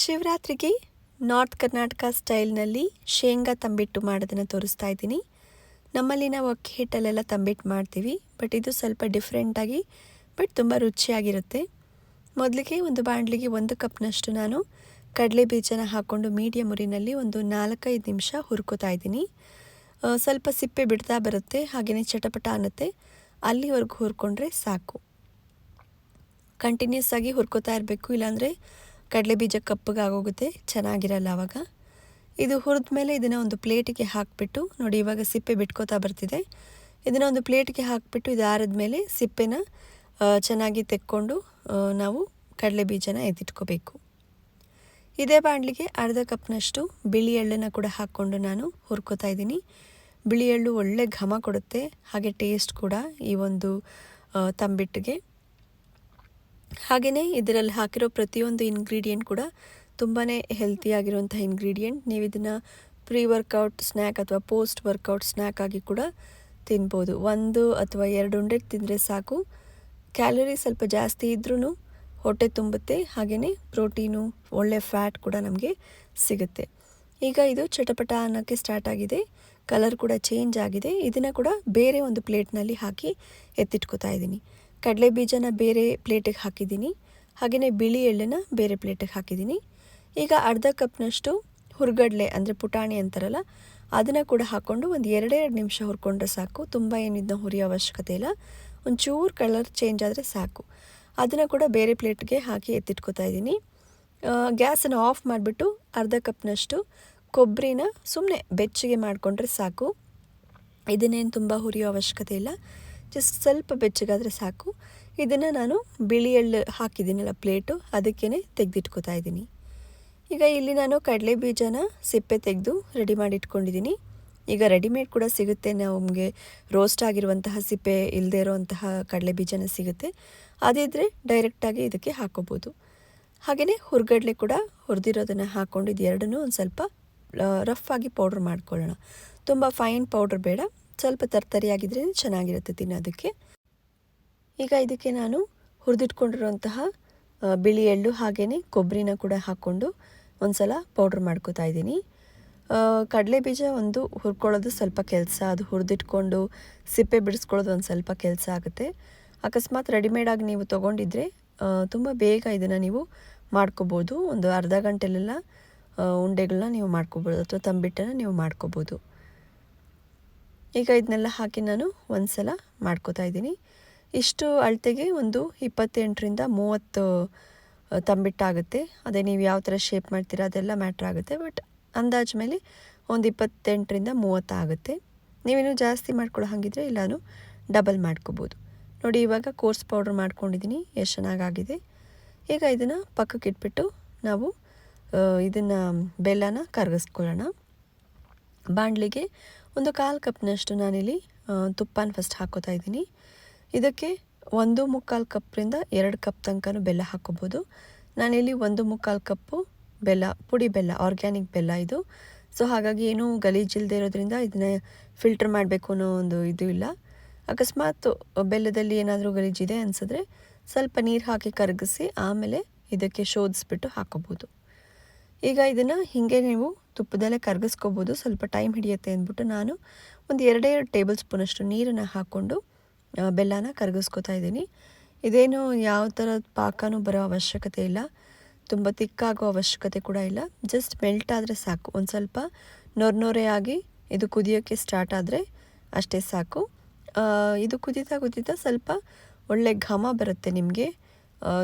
ಶಿವರಾತ್ರಿಗೆ north Karnataka ಸ್ಟೈಲ್ನಲ್ಲಿ ಶೇಂಗಾ ತಂಬಿಟ್ಟು ಮಾಡೋದನ್ನು ತೋರಿಸ್ತಾ ಇದ್ದೀನಿ. ನಮ್ಮಲ್ಲಿ ನಾವು ಅಕ್ಕಿ ಹಿಟ್ಟಲ್ಲೆಲ್ಲ ತಂಬಿಟ್ಟು ಮಾಡ್ತೀವಿ, ಬಟ್ ಇದು ಸ್ವಲ್ಪ ಡಿಫ್ರೆಂಟಾಗಿ ಬಟ್ ತುಂಬ ರುಚಿಯಾಗಿರುತ್ತೆ. ಮೊದಲಿಗೆ ಒಂದು ಬಾಣಲಿಗೆ ಒಂದು ಕಪ್ನಷ್ಟು ನಾನು ಕಡಲೆ ಬೀಜನ ಹಾಕ್ಕೊಂಡು ಮೀಡಿಯಮ್ ಉರಿನಲ್ಲಿ ಒಂದು ನಾಲ್ಕೈದು ನಿಮಿಷ ಹುರ್ಕೋತಾ ಇದ್ದೀನಿ. ಸ್ವಲ್ಪ ಸಿಪ್ಪೆ ಬಿಡ್ತಾ ಬರುತ್ತೆ ಹಾಗೆಯೇ ಚಟಪಟ ಅನ್ನತ್ತೆ. ಅಲ್ಲಿವರೆಗೂ ಹುರ್ಕೊಂಡ್ರೆ ಸಾಕು. ಕಂಟಿನ್ಯೂಸ್ ಆಗಿ ಹುರ್ಕೋತಾ ಇರಬೇಕು, ಇಲ್ಲಾಂದರೆ ಕಡಲೆ ಬೀಜ ಕಪ್ಪಗಾಗೋಗುತ್ತೆ ಚೆನ್ನಾಗಿರಲ್ಲ ಆವಾಗ ಇದು ಹುರಿದ ಮೇಲೆ ಇದನ್ನು ಒಂದು ಪ್ಲೇಟಿಗೆ ಹಾಕಿಬಿಟ್ಟು, ನೋಡಿ ಇವಾಗ ಸಿಪ್ಪೆ ಬಿಟ್ಕೋತಾ ಬರ್ತಿದೆ. ಇದನ್ನು ಒಂದು ಪ್ಲೇಟಿಗೆ ಹಾಕಿಬಿಟ್ಟು ಇದು ಆರದ ಮೇಲೆ ಸಿಪ್ಪೆನ ಚೆನ್ನಾಗಿ ತೆಕ್ಕೊಂಡು ನಾವು ಕಡಲೆ ಬೀಜನ ಎತ್ತಿಟ್ಕೋಬೇಕು. ಇದೇ ಬಾಣಲಿಗೆ ಅರ್ಧ ಕಪ್ನಷ್ಟು ಬಿಳಿ ಎಳ್ಳನ್ನು ಕೂಡ ಹಾಕ್ಕೊಂಡು ನಾನು ಹುರ್ಕೋತಾ ಇದ್ದೀನಿ. ಬಿಳಿ ಎಳ್ಳು ಒಳ್ಳೆ ಘಮ ಕೊಡುತ್ತೆ, ಹಾಗೆ ಟೇಸ್ಟ್ ಕೂಡ ಈ ಒಂದು ತಂಬಿಟ್ಟಿಗೆ. ಹಾಗೆಯೇ ಇದರಲ್ಲಿ ಹಾಕಿರೋ ಪ್ರತಿಯೊಂದು ಇಂಗ್ರೀಡಿಯೆಂಟ್ ಕೂಡ ತುಂಬಾ ಹೆಲ್ತಿಯಾಗಿರುವಂಥ ಇಂಗ್ರೀಡಿಯೆಂಟ್ ನೀವು ಇದನ್ನು ಪ್ರೀ ವರ್ಕೌಟ್ ಸ್ನ್ಯಾಕ್ ಅಥವಾ ಪೋಸ್ಟ್ ವರ್ಕೌಟ್ ಸ್ನ್ಯಾಕ್ ಆಗಿ ಕೂಡ ತಿನ್ಬೋದು. ಒಂದು ಅಥವಾ ಎರಡು ಉಂಡೆ ತಿಂದರೆ ಸಾಕು. ಕ್ಯಾಲರಿ ಸ್ವಲ್ಪ ಜಾಸ್ತಿ ಇದ್ರೂ ಹೊಟ್ಟೆ ತುಂಬುತ್ತೆ. ಹಾಗೆಯೇ ಪ್ರೋಟೀನು ಒಳ್ಳೆ ಫ್ಯಾಟ್ ಕೂಡ ನಮಗೆ ಸಿಗುತ್ತೆ. ಈಗ ಇದು ಚಟಪಟ ಅನ್ನೋಕ್ಕೆ ಸ್ಟಾರ್ಟ್ ಆಗಿದೆ. ಕಲರ್ ಕೂಡ ಚೇಂಜ್ ಆಗಿದೆ. ಇದನ್ನು ಕೂಡ ಬೇರೆ ಒಂದು ಪ್ಲೇಟ್ನಲ್ಲಿ ಹಾಕಿ ಎತ್ತಿಟ್ಕೋತಾ ಇದ್ದೀನಿ ಕಡಲೆ ಬೀಜನ ಬೇರೆ ಪ್ಲೇಟಿಗೆ ಹಾಕಿದ್ದೀನಿ. ಹಾಗೆಯೇ ಬಿಳಿ ಎಳ್ಳನ್ನು ಬೇರೆ ಪ್ಲೇಟಿಗೆ ಹಾಕಿದ್ದೀನಿ. ಈಗ ಅರ್ಧ ಕಪ್ನಷ್ಟು ಹುರ್ಗಡ್ಲೆ ಅಂದರೆ ಪುಟಾಣಿ ಅಂತಾರಲ್ಲ, ಅದನ್ನು ಕೂಡ ಹಾಕ್ಕೊಂಡು ಒಂದು ಎರಡೆರಡು ನಿಮಿಷ ಹುರ್ಕೊಂಡ್ರೆ ಸಾಕು. ತುಂಬ ಏನಿದ್ದ ಹುರಿಯೋ ಅವಶ್ಯಕತೆ ಇಲ್ಲ. ಒಂಚೂರು ಕಲರ್ ಚೇಂಜ್ ಆದರೆ ಸಾಕು. ಅದನ್ನು ಕೂಡ ಬೇರೆ ಪ್ಲೇಟ್ಗೆ ಹಾಕಿ ಎತ್ತಿಟ್ಕೋತಾ ಇದ್ದೀನಿ. ಗ್ಯಾಸನ್ನು ಆಫ್ ಮಾಡಿಬಿಟ್ಟು ಅರ್ಧ ಕಪ್ನಷ್ಟು ಕೊಬ್ಬರಿನ ಸುಮ್ಮನೆ ಬೆಚ್ಚಗೆ ಮಾಡಿಕೊಂಡ್ರೆ ಸಾಕು. ಇದನ್ನೇನು ತುಂಬ ಹುರಿಯೋ ಅವಶ್ಯಕತೆ ಇಲ್ಲ. ಜಸ್ಟ್ ಸ್ವಲ್ಪ ಬೆಚ್ಚಗಾದರೆ ಸಾಕು. ಇದನ್ನು ನಾನು ಬಿಳಿ ಎಳ್ಳು ಹಾಕಿದ್ದೀನಲ್ಲ ಪ್ಲೇಟು ಅದಕ್ಕೇ ತೆಗೆದಿಟ್ಕೋತಾ ಇದ್ದೀನಿ. ಈಗ ಇಲ್ಲಿ ನಾನು ಕಡಲೆ ಬೀಜನ ಸಿಪ್ಪೆ ತೆಗೆದು ರೆಡಿ ಮಾಡಿ ಇಟ್ಕೊಂಡಿದ್ದೀನಿ. ಈಗ ರೆಡಿಮೇಡ್ ಕೂಡ ಸಿಗುತ್ತೆ. ನಮಗೆ ರೋಸ್ಟ್ ಆಗಿರುವಂತಹ ಸಿಪ್ಪೆ ಇಲ್ಲದೆ ಇರುವಂತಹ ಕಡಲೆ ಬೀಜನ ಸಿಗುತ್ತೆ. ಅದಿದ್ದರೆ ಡೈರೆಕ್ಟಾಗಿ ಇದಕ್ಕೆ ಹಾಕೋಬೋದು. ಹಾಗೆಯೇ ಹುರ್ಗಡ್ಲೆ ಕೂಡ ಹುರಿದಿರೋದನ್ನು ಹಾಕ್ಕೊಂಡು ಇದು ಎರಡನ್ನೂ ಒಂದು ಸ್ವಲ್ಪ ರಫ್ ಆಗಿ ಪೌಡ್ರ್ ಮಾಡ್ಕೊಳ್ಳೋಣ. ತುಂಬ ಫೈನ್ ಪೌಡ್ರ್ ಬೇಡ. ಸ್ವಲ್ಪ ತರ್ತರಿಯಾಗಿದ್ದರೆ ಚೆನ್ನಾಗಿರುತ್ತೆ ತಿನ್ನೋದಕ್ಕೆ. ಈಗ ಇದಕ್ಕೆ ನಾನು ಹುರಿದಿಟ್ಕೊಂಡಿರುವಂತಹ ಬಿಳಿ ಎಳ್ಳು ಹಾಗೆಯೇ ಕೊಬ್ಬರಿನ ಕೂಡ ಹಾಕ್ಕೊಂಡು ಒಂದು ಸಲ ಪೌಡ್ರ್ ಮಾಡ್ಕೋತಾ ಇದ್ದೀನಿ. ಕಡಲೆ ಬೀಜ ಒಂದು ಹುರ್ಕೊಳ್ಳೋದು ಸ್ವಲ್ಪ ಕೆಲಸ, ಅದು ಹುರಿದಿಟ್ಕೊಂಡು ಸಿಪ್ಪೆ ಬಿಡಿಸ್ಕೊಳ್ಳೋದು ಒಂದು ಸ್ವಲ್ಪ ಕೆಲಸ ಆಗುತ್ತೆ. ಅಕಸ್ಮಾತ್ ರೆಡಿಮೇಡಾಗಿ ನೀವು ತೊಗೊಂಡಿದ್ರೆ ತುಂಬ ಬೇಗ ಇದನ್ನು ನೀವು ಮಾಡ್ಕೋಬೋದು. ಒಂದು ಅರ್ಧ ಗಂಟೆಲೆಲ್ಲ ಉಂಡೆಗಳನ್ನ ನೀವು ಮಾಡ್ಕೋಬೋದು, ಅಥವಾ ತಂಬಿಟ್ಟನ್ನು ನೀವು ಮಾಡ್ಕೋಬೋದು. ಈಗ ಇದನ್ನೆಲ್ಲ ಹಾಕಿ ನಾನು ಒಂದು ಸಲ ಮಾಡ್ಕೋತಾ ಇದ್ದೀನಿ. ಇಷ್ಟು ಅಳತೆಗೆ ಒಂದು ಇಪ್ಪತ್ತೆಂಟರಿಂದ ಮೂವತ್ತು ತಂಬಿಟ್ಟಾಗುತ್ತೆ. ಅದೇ ನೀವು ಯಾವ ಥರ ಶೇಪ್ ಮಾಡ್ತೀರಾ ಅದೆಲ್ಲ ಮ್ಯಾಟ್ರ್ ಆಗುತ್ತೆ. ಬಟ್ ಅಂದಾಜು ಮೇಲೆ ಒಂದು ಇಪ್ಪತ್ತೆಂಟರಿಂದ ಮೂವತ್ತಾಗುತ್ತೆ ನೀವೇನು ಜಾಸ್ತಿ ಮಾಡ್ಕೊಳ್ಳೋ ಹಾಗಿದ್ರೆ ಇಲ್ಲಾನು ಡಬಲ್ ಮಾಡ್ಕೋಬೋದು. ನೋಡಿ, ಇವಾಗ ಕೋರ್ಸ್ ಪೌಡ್ರ್ ಮಾಡ್ಕೊಂಡಿದ್ದೀನಿ. ಎಷ್ಟು ಚೆನ್ನಾಗಾಗಿದೆ. ಈಗ ಇದನ್ನು ಪಕ್ಕಕ್ಕೆ ಇಟ್ಬಿಟ್ಟು ನಾವು ಇದನ್ನು ಬೆಲ್ಲನ ಕರಗಿಸ್ಕೊಳ್ಳೋಣ. ಬಾಣಲಿಗೆ ಒಂದು ಕಾಲು ಕಪ್ನಷ್ಟು ನಾನಿಲ್ಲಿ ತುಪ್ಪನ ಫಸ್ಟ್ ಹಾಕೋತಾ ಇದ್ದೀನಿ. ಇದಕ್ಕೆ ಒಂದು ಮುಕ್ಕಾಲು ಕಪ್ಪಿಂದ ಎರಡು ಕಪ್ ತನಕನೂ ಬೆಲ್ಲ ಹಾಕೋಬೋದು. ನಾನಿಲ್ಲಿ ಒಂದು ಮುಕ್ಕಾಲು ಕಪ್ಪು ಬೆಲ್ಲ, ಪುಡಿ ಬೆಲ್ಲ ಆರ್ಗ್ಯಾನಿಕ್ ಬೆಲ್ಲ ಇದು. ಸೊ ಹಾಗಾಗಿ ಏನೂ ಗಲೀಜಿಲ್ಲದೆ ಇರೋದ್ರಿಂದ ಇದನ್ನ ಫಿಲ್ಟರ್ ಮಾಡಬೇಕು ಅನ್ನೋ ಒಂದು ಇದು ಇಲ್ಲ. ಅಕಸ್ಮಾತ್ ಬೆಲ್ಲದಲ್ಲಿ ಏನಾದರೂ ಗಲೀಜಿದೆ ಅನಿಸಿದ್ರೆ ಸ್ವಲ್ಪ ನೀರು ಹಾಕಿ ಕರಗಿಸಿ ಆಮೇಲೆ ಇದಕ್ಕೆ ಶೋಧಿಸ್ಬಿಟ್ಟು ಹಾಕೋಬೋದು. ಈಗ ಇದನ್ನು ಹೀಗೆ ನೀವು ತುಪ್ಪದಲ್ಲೇ ಕರಗಿಸ್ಕೋಬೋದು. ಸ್ವಲ್ಪ ಟೈಮ್ ಹಿಡಿಯುತ್ತೆ ಅಂದ್ಬಿಟ್ಟು ನಾನು ಒಂದು ಎರಡೇ ಎರಡು ಟೇಬಲ್ ಸ್ಪೂನಷ್ಟು ನೀರನ್ನು ಹಾಕ್ಕೊಂಡು ಬೆಲ್ಲನ ಕರಗಿಸ್ಕೊತಾ ಇದ್ದೀನಿ. ಇದೇನು ಯಾವ ಥರದ ಪಾಕನೂ ಬರೋ ಅವಶ್ಯಕತೆ ಇಲ್ಲ. ತುಂಬ ತಿಕ್ಕಾಗೋ ಅವಶ್ಯಕತೆ ಕೂಡ ಇಲ್ಲ. ಜಸ್ಟ್ ಮೆಲ್ಟ್ ಆದರೆ ಸಾಕು. ಒಂದು ಸ್ವಲ್ಪ ನೊರೆ ಆಗಿ ಇದು ಕುದಿಯೋಕ್ಕೆ ಸ್ಟಾರ್ಟ್ ಆದರೆ ಅಷ್ಟೇ ಸಾಕು. ಇದು ಕುದೀತಾ ಕುದೀತಾ ಸ್ವಲ್ಪ ಒಳ್ಳೆ ಘಮ ಬರುತ್ತೆ ನಿಮಗೆ.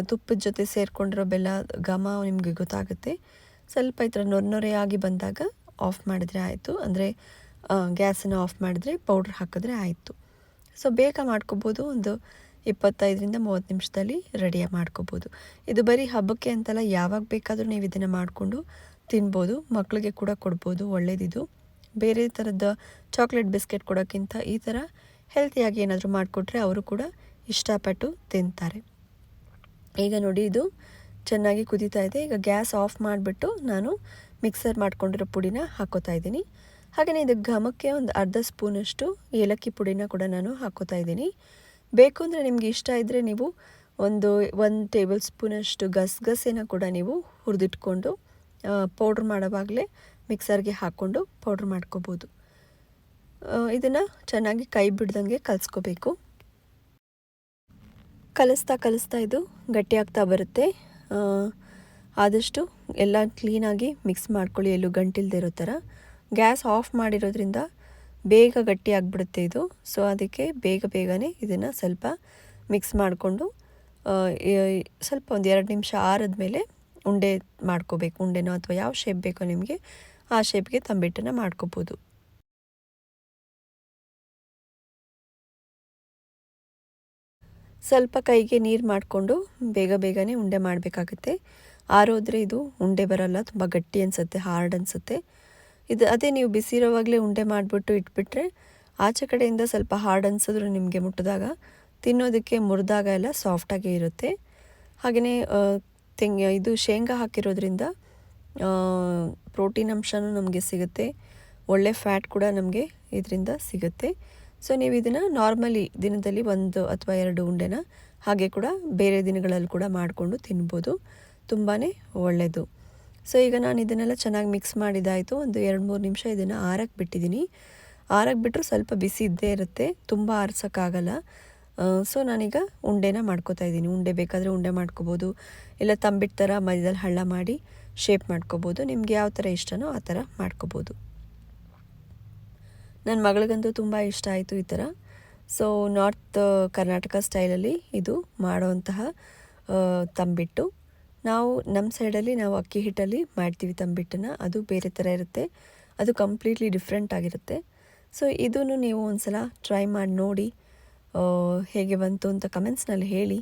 ತುಪ್ಪದ ಜೊತೆ ಸೇರಿಕೊಂಡಿರೋ ಬೆಲ್ಲ ಘಮ ನಿಮಗೆ ಗೊತ್ತಾಗುತ್ತೆ. ಸ್ವಲ್ಪ ಈ ಥರ ನೊರೆ ನೊರೆಯಾಗಿ ಬಂದಾಗ ಆಫ್ ಮಾಡಿದ್ರೆ ಆಯಿತು. ಅಂದರೆ ಗ್ಯಾಸನ್ನು ಆಫ್ ಮಾಡಿದ್ರೆ ಪೌಡ್ರ್ ಹಾಕಿದ್ರೆ ಆಯಿತು. ಸೊ ಬೇಗ ಮಾಡ್ಕೋಬೋದು. ಒಂದು ಇಪ್ಪತ್ತೈದರಿಂದ ಮೂವತ್ತು ನಿಮಿಷದಲ್ಲಿ ರೆಡಿಯಾಗಿ ಮಾಡ್ಕೋಬೋದು. ಇದು ಬರೀ ಹಬ್ಬಕ್ಕೆ ಅಂತಲ್ಲ, ಯಾವಾಗ ಬೇಕಾದರೂ ನೀವು ಇದನ್ನು ಮಾಡಿಕೊಂಡು ತಿನ್ಬೋದು. ಮಕ್ಕಳಿಗೆ ಕೂಡ ಕೊಡ್ಬೋದು. ಒಳ್ಳೆಯದಿದು ಬೇರೆ ಥರದ ಚಾಕ್ಲೇಟ್ ಬಿಸ್ಕೆಟ್ ಕೊಡೋಕ್ಕಿಂತ ಈ ಥರ ಹೆಲ್ತಿಯಾಗಿ ಏನಾದರೂ ಮಾಡಿಕೊಟ್ರೆ ಅವರು ಕೂಡ ಇಷ್ಟಪಟ್ಟು ತಿಂತಾರೆ. ಈಗ ನೋಡಿ, ಇದು ಚೆನ್ನಾಗಿ ಕುದೀತಾ ಇದೆ. ಈಗ ಗ್ಯಾಸ್ ಆಫ್ ಮಾಡಿಬಿಟ್ಟು ನಾನು ಮಿಕ್ಸರ್ ಮಾಡ್ಕೊಂಡಿರೋ ಪುಡಿನ ಹಾಕೋತಾ ಇದ್ದೀನಿ. ಹಾಗೆಯೇ ಇದು ಘಮಕ್ಕೆ ಒಂದು ಅರ್ಧ ಸ್ಪೂನಷ್ಟು ಏಲಕ್ಕಿ ಪುಡಿನ ಕೂಡ ನಾನು ಹಾಕೋತಾ ಇದ್ದೀನಿ. ಬೇಕು ಅಂದರೆ ನಿಮಗೆ ಇಷ್ಟ ಇದ್ದರೆ ನೀವು ಒಂದು ಒಂದು ಟೇಬಲ್ ಸ್ಪೂನಷ್ಟು ಗಸಗಸೆನ ಕೂಡ ನೀವು ಹುರಿದಿಟ್ಕೊಂಡು ಪೌಡ್ರ್ ಮಾಡೋವಾಗಲೇ ಮಿಕ್ಸರ್ಗೆ ಹಾಕ್ಕೊಂಡು ಪೌಡ್ರ್ ಮಾಡ್ಕೋಬೋದು. ಇದನ್ನು ಚೆನ್ನಾಗಿ ಕೈ ಬಿಡ್ದಂಗೆ ಕಲಿಸ್ಕೋಬೇಕು. ಕಲಿಸ್ತಾ ಕಲಿಸ್ತಾ ಇದು ಗಟ್ಟಿಯಾಗ್ತಾ ಬರುತ್ತೆ. ಆದಷ್ಟು ಎಲ್ಲ ಕ್ಲೀನಾಗಿ ಮಿಕ್ಸ್ ಮಾಡ್ಕೊಳ್ಳಿ, ಎಲ್ಲೂ ಗಂಟಿಲ್ದೆ ಇರೋ ಥರ. ಗ್ಯಾಸ್ ಆಫ್ ಮಾಡಿರೋದ್ರಿಂದ ಬೇಗ ಗಟ್ಟಿ ಆಗಿಬಿಡುತ್ತೆ ಇದು. ಸೊ ಅದಕ್ಕೆ ಬೇಗ ಬೇಗನೆ ಇದನ್ನು ಸ್ವಲ್ಪ ಮಿಕ್ಸ್ ಮಾಡಿಕೊಂಡು ಸ್ವಲ್ಪ ಒಂದು ಎರಡು ನಿಮಿಷ ಆರಿದ ಮೇಲೆ ಉಂಡೆ ಮಾಡ್ಕೋಬೇಕು. ಉಂಡೆನೋ ಅಥವಾ ಯಾವ ಶೇಪ್ ಬೇಕೋ ನಿಮಗೆ, ಆ ಶೇಪ್ಗೆ ತಂಬಿಟ್ಟನ್ನು ಮಾಡ್ಕೋಬೋದು. ಸ್ವಲ್ಪ ಕೈಗೆ ನೀರು ಮಾಡಿಕೊಂಡು ಬೇಗ ಬೇಗನೆ ಉಂಡೆ ಮಾಡಬೇಕಾಗುತ್ತೆ. ಆರೋದ್ರೆ ಇದು ಉಂಡೆ ಬರಲ್ಲ, ತುಂಬ ಗಟ್ಟಿ ಅನಿಸುತ್ತೆ ಹಾರ್ಡ್ ಅನಿಸುತ್ತೆ. ಇದು ಅದೇ ನೀವು ಬಿಸಿರೋವಾಗಲೇ ಉಂಡೆ ಮಾಡಿಬಿಟ್ಟು ಇಟ್ಬಿಟ್ರೆ ಆಚೆ ಕಡೆಯಿಂದ ಸ್ವಲ್ಪ ಹಾರ್ಡ್ ಅನಿಸಿದ್ರು ನಿಮಗೆ ಮುಟ್ಟಿದಾಗ ತಿನ್ನೋದಕ್ಕೆ ಮುರಿದಾಗ ಎಲ್ಲ ಸಾಫ್ಟಾಗೇ ಇರುತ್ತೆ. ಹಾಗೆಯೇ ತೆಂಗ, ಇದು ಶೇಂಗಾ ಹಾಕಿರೋದ್ರಿಂದ ಪ್ರೋಟೀನ್ ಅಂಶನೂ ನಮಗೆ ಸಿಗುತ್ತೆ. ಒಳ್ಳೆ ಫ್ಯಾಟ್ ಕೂಡ ನಮಗೆ ಇದರಿಂದ ಸಿಗುತ್ತೆ. ಸೊ ನೀವು ಇದನ್ನು ನಾರ್ಮಲಿ ದಿನದಲ್ಲಿ ಒಂದು ಅಥವಾ ಎರಡು ಉಂಡೆನ ಹಾಗೆ ಕೂಡ ಬೇರೆ ದಿನಗಳಲ್ಲಿ ಕೂಡ ಮಾಡಿಕೊಂಡು ತಿನ್ಬೋದು. ತುಂಬಾ ಒಳ್ಳೆಯದು ಸೊ ಈಗ ನಾನು ಇದನ್ನೆಲ್ಲ ಚೆನ್ನಾಗಿ ಮಿಕ್ಸ್ ಮಾಡಿದಾಯಿತು. ಒಂದು ಎರಡು ಮೂರು ನಿಮಿಷ ಇದನ್ನು ಆರಕ್ಕೆ ಬಿಟ್ಟಿದ್ದೀನಿ ಆರಕ್ಕೆ ಬಿಟ್ಟರು ಸ್ವಲ್ಪ ಬಿಸಿ ಇದ್ದೇ ಇರುತ್ತೆ. ತುಂಬ ಆರಿಸೋಕ್ಕಾಗಲ್ಲ. ಸೊ ನಾನೀಗ ಉಂಡೆನ ಮಾಡ್ಕೋತಾ ಇದ್ದೀನಿ. ಉಂಡೆ ಬೇಕಾದರೆ ಉಂಡೆ ಮಾಡ್ಕೋಬೋದು. ಇಲ್ಲ ತಂಬಿಟ್ಟು ಥರ ಮಧ್ಯದಲ್ಲಿ ಹಳ್ಳ ಮಾಡಿ ಶೇಪ್ ಮಾಡ್ಕೋಬೋದು. ನಿಮ್ಗೆ ಯಾವ ಥರ ಇಷ್ಟನೋ ಆ ಥರ ಮಾಡ್ಕೋಬೋದು. ನನ್ನ ಮಗಳಿಗಂತೂ ತುಂಬ ಇಷ್ಟ ಆಯಿತು ಈ ಥರ ಸೊ ನಾರ್ತ್ ಕರ್ನಾಟಕ ಸ್ಟೈಲಲ್ಲಿ ಇದು ಮಾಡೋವಂತಹ ತಂಬಿಟ್ಟು. ನಾವು ನಮ್ಮ ಸೈಡಲ್ಲಿ ನಾವು ಅಕ್ಕಿ ಹಿಟ್ಟಲ್ಲಿ ಮಾಡ್ತೀವಿ ತಂಬಿಟ್ಟನ್ನು. ಅದು ಬೇರೆ ಥರ ಇರುತ್ತೆ. ಅದು ಕಂಪ್ಲೀಟ್ಲಿ ಡಿಫ್ರೆಂಟ್ ಆಗಿರುತ್ತೆ. ಸೊ ಇದನ್ನು ನೀವು ಒಂದು ಸಲ ಟ್ರೈ ಮಾಡಿ ನೋಡಿ ಹೇಗೆ ಬಂತು ಅಂತ ಕಮೆಂಟ್ಸ್ನಲ್ಲಿ ಹೇಳಿ.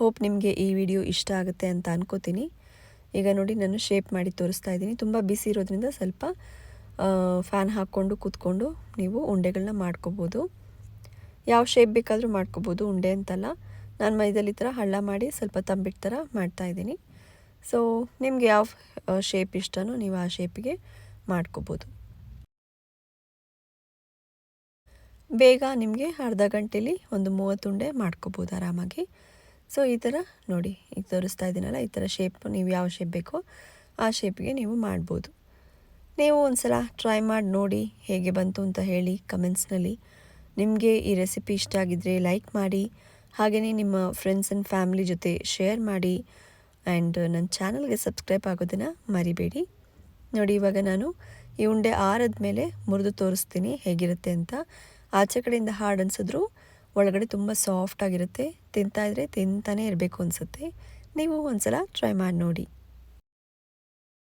ಹೋಪ್ ನಿಮಗೆ ಈ ವಿಡಿಯೋ ಇಷ್ಟ ಆಗುತ್ತೆ ಅಂತ ಅನ್ಕೋತೀನಿ. ಈಗ ನೋಡಿ, ನಾನು ಶೇಪ್ ಮಾಡಿ ತೋರಿಸ್ತಾ ಇದ್ದೀನಿ. ತುಂಬ ಬಿಸಿ ಇರೋದ್ರಿಂದ ಸ್ವಲ್ಪ ಫ್ಯಾನ್ ಹಾಕ್ಕೊಂಡು ಕೂತ್ಕೊಂಡು ನೀವು ಉಂಡೆಗಳನ್ನ ಮಾಡ್ಕೋಬೋದು. ಯಾವ ಶೇಪ್ ಬೇಕಾದರೂ ಮಾಡ್ಕೋಬೋದು, ಉಂಡೆ ಅಂತಲ್ಲ. ನಾನು ಮೈದಲ್ಲಿ ಥರ ಹಳ್ಳ ಮಾಡಿ ಸ್ವಲ್ಪ ತಂಬಿಟ್ಟು ಥರ ಮಾಡ್ತಾಯಿದ್ದೀನಿ ಸೊ ನಿಮಗೆ ಯಾವ ಶೇಪ್ ಇಷ್ಟನೋ ನೀವು ಆ ಶೇಪಿಗೆ ಮಾಡ್ಕೋಬೋದು. ಬೇಗ ನಿಮಗೆ ಅರ್ಧ ಗಂಟೆಲಿ ಒಂದು ಮೂವತ್ತು ಉಂಡೆ ಮಾಡ್ಕೋಬೋದು ಆರಾಮಾಗಿ. ಸೊ ಈ ಥರ ನೋಡಿ ಈಗ ತೋರಿಸ್ತಾ ಇದ್ದೀನಲ್ಲ, ಈ ಥರ ಶೇಪ್ ನೀವು ಯಾವ ಶೇಪ್ ಬೇಕೋ ಆ ಶೇಪ್ಗೆ ನೀವು ಮಾಡ್ಬೋದು. ನೀವು ಒಂದು ಸಲ ಟ್ರೈ ಮಾಡಿ ನೋಡಿ ಹೇಗೆ ಬಂತು ಅಂತ ಹೇಳಿ ಕಮೆಂಟ್ಸ್ನಲ್ಲಿ ನಿಮಗೆ ಈ ರೆಸಿಪಿ ಇಷ್ಟ ಆಗಿದ್ದರೆ ಲೈಕ್ ಮಾಡಿ ಹಾಗೆಯೇ ನಿಮ್ಮ ಫ್ರೆಂಡ್ಸ್ ಆ್ಯಂಡ್ ಫ್ಯಾಮಿಲಿ ಜೊತೆ ಶೇರ್ ಮಾಡಿ ಆ್ಯಂಡ್ ನನ್ನ ಚಾನಲ್ಗೆ ಸಬ್ಸ್ಕ್ರೈಬ್ ಆಗೋದನ್ನು ಮರಿಬೇಡಿ. ನೋಡಿ ಇವಾಗ ನಾನು ಈ ಉಂಡೆ ಆರದ ಮೇಲೆ ಮುರಿದು ತೋರಿಸ್ತೀನಿ ಹೇಗಿರುತ್ತೆ ಅಂತ. ಆಚೆ ಕಡೆಯಿಂದ ಹಾರ್ಡ್ ಅನಿಸಿದ್ರು ಒಳಗಡೆ ತುಂಬ ಸಾಫ್ಟಾಗಿರುತ್ತೆ ತಿಂತಾಯಿದ್ರೆ ತಿಂತಾನೇ ಇರಬೇಕು ಅನಿಸುತ್ತೆ. ನೀವು ಒಂದು ಸಲ ಟ್ರೈ ಮಾಡಿ ನೋಡಿ.